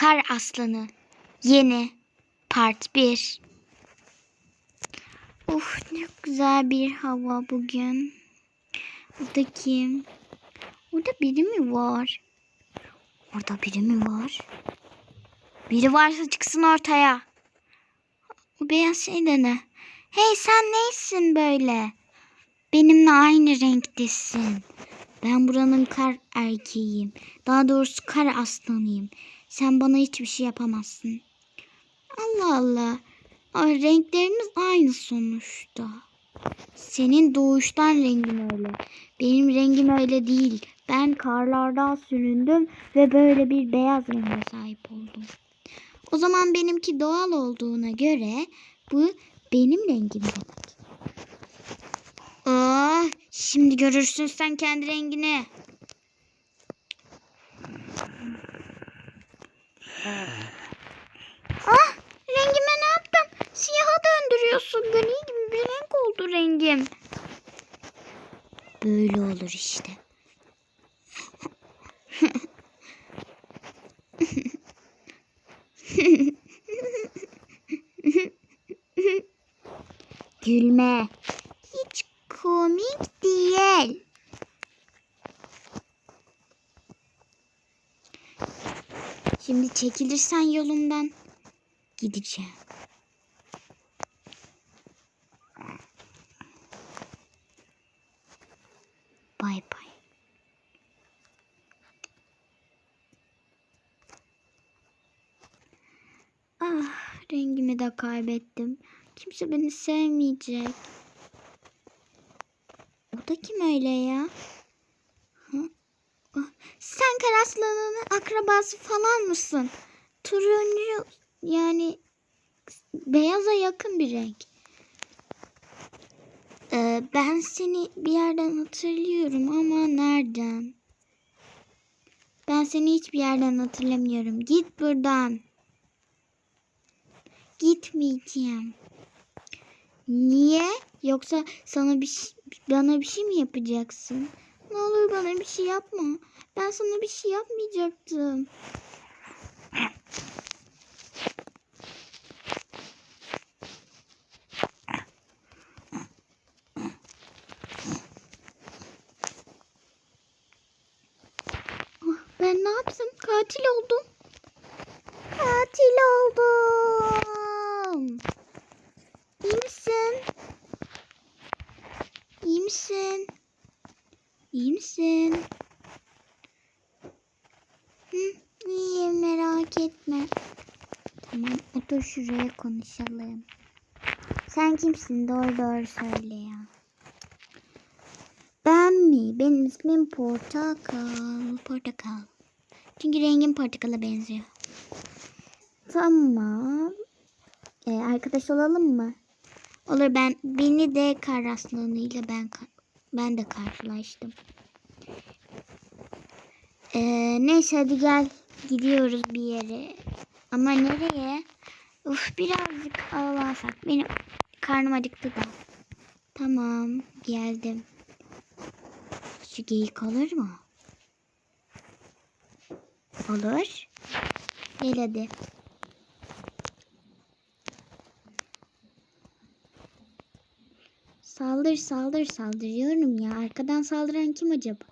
Kar Aslanı Yeni Part 1 Of ne güzel bir hava bugün. Burada kim? Orada biri mi var? Orada biri mi var? Biri varsa çıksın ortaya. O beyaz şey de ne? Hey sen neysin böyle? Benimle aynı renktesin. Ben buranın kar erkeğiyim. Daha doğrusu kar aslanıyım. Sen bana hiçbir şey yapamazsın. Allah Allah. Ay, renklerimiz aynı sonuçta. Senin doğuştan rengin öyle. Benim rengim öyle değil. Ben karlardan süründüm ve böyle bir beyaz renge sahip oldum. O zaman benimki doğal olduğuna göre bu benim rengim demek. Aa, şimdi görürsün sen kendi rengini. Ah, rengime ne yaptın? Siyaha döndürüyorsun. Gri gibi bir renk oldu rengim. Böyle olur işte. Gülme. Hiç komik değil. Şimdi çekilirsen yolumdan gideceğim. Bay bay. Ah, rengimi de kaybettim. Kimse beni sevmeyecek. O da kim öyle ya? Karaslan'ın akrabası falan mısın? Turuncu yani beyaza yakın bir renk. Ee, ben seni bir yerden hatırlıyorum ama nereden? Ben seni hiçbir yerden hatırlamıyorum. Git buradan. Gitmeyeceğim. Niye? Yoksa sana bir bana bir şey mi yapacaksın? Ne olur bana bir şey yapma. Ben sana bir şey yapmayacaktım. Ah, Ben ne yaptım? Katil oldum. Katil oldum. İyi misin? İyi misin? İyi misin? Hı, iyiyim merak etme. Tamam otur şuraya konuşalım. Sen kimsin? Doğru doğru söyle ya. Ben mi? Benim ismim Portakal. Portakal. Çünkü rengim portakala benziyor. Tamam. Ee, arkadaş olalım mı? Olur ben beni de kar aslanıyla ben ka- ben de karşılaştım. Ee, neyse hadi gel gidiyoruz bir yere. Ama nereye? Uf birazcık ağlarsak. Benim karnım acıktı da. Tamam geldim. Şu geyik olur mu? Olur. Gel hadi. Saldır saldır saldırıyorum ya. Arkadan saldıran kim acaba?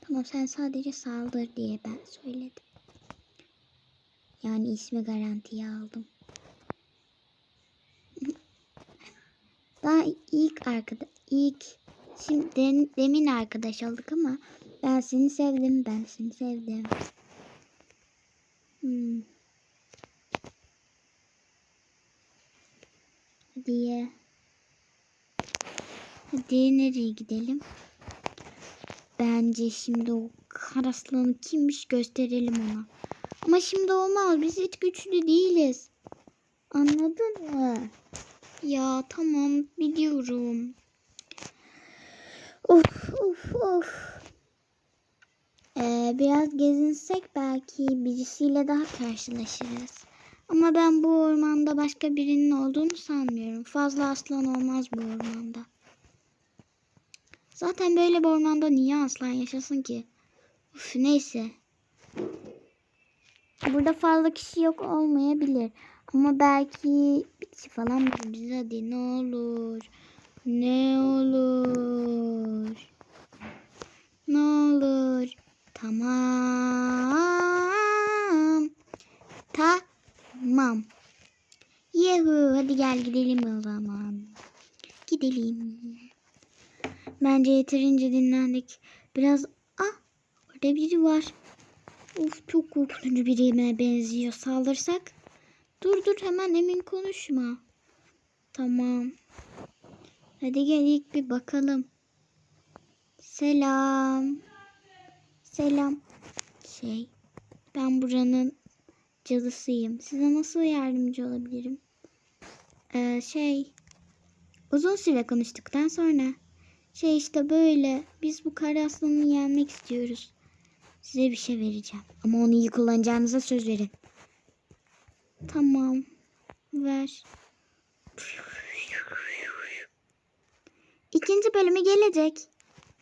Tamam sen sadece saldır diye ben söyledim. Yani ismi garantiye aldım. Daha ilk arkada ilk şimdi demin arkadaş olduk ama ben seni sevdim ben seni sevdim. Hmm. Hadi ye. Hadi nereye gidelim? Bence şimdi o karaslanı kimmiş gösterelim ona. Ama şimdi olmaz. Biz hiç güçlü değiliz. Anladın mı? Ya tamam biliyorum. Of of of. Ee, biraz gezinsek belki birisiyle daha karşılaşırız. Ama ben bu ormanda başka birinin olduğunu sanmıyorum. Fazla aslan olmaz bu ormanda. Zaten böyle bir ormanda niye aslan yaşasın ki? Uf, neyse. Burada fazla kişi yok olmayabilir. Ama belki bir kişi falan buluruz. Hadi ne olur. Ne olur. Ne olur. Tamam. Tamam. Yuhu hadi gel gidelim o zaman. Gidelim. Bence yeterince dinlendik. Biraz ah orada biri var. Of çok korkutucu birine benziyor. Saldırsak? Dur dur hemen emin konuşma. Tamam. Hadi gel ilk bir bakalım. Selam. Selam. Şey, ben buranın cadısıyım. Size nasıl yardımcı olabilirim? Ee, şey, uzun süre konuştuktan sonra şey işte böyle biz bu kara aslanını yenmek istiyoruz. Size bir şey vereceğim. Ama onu iyi kullanacağınıza söz verin. Tamam. Ver. İkinci bölümü gelecek.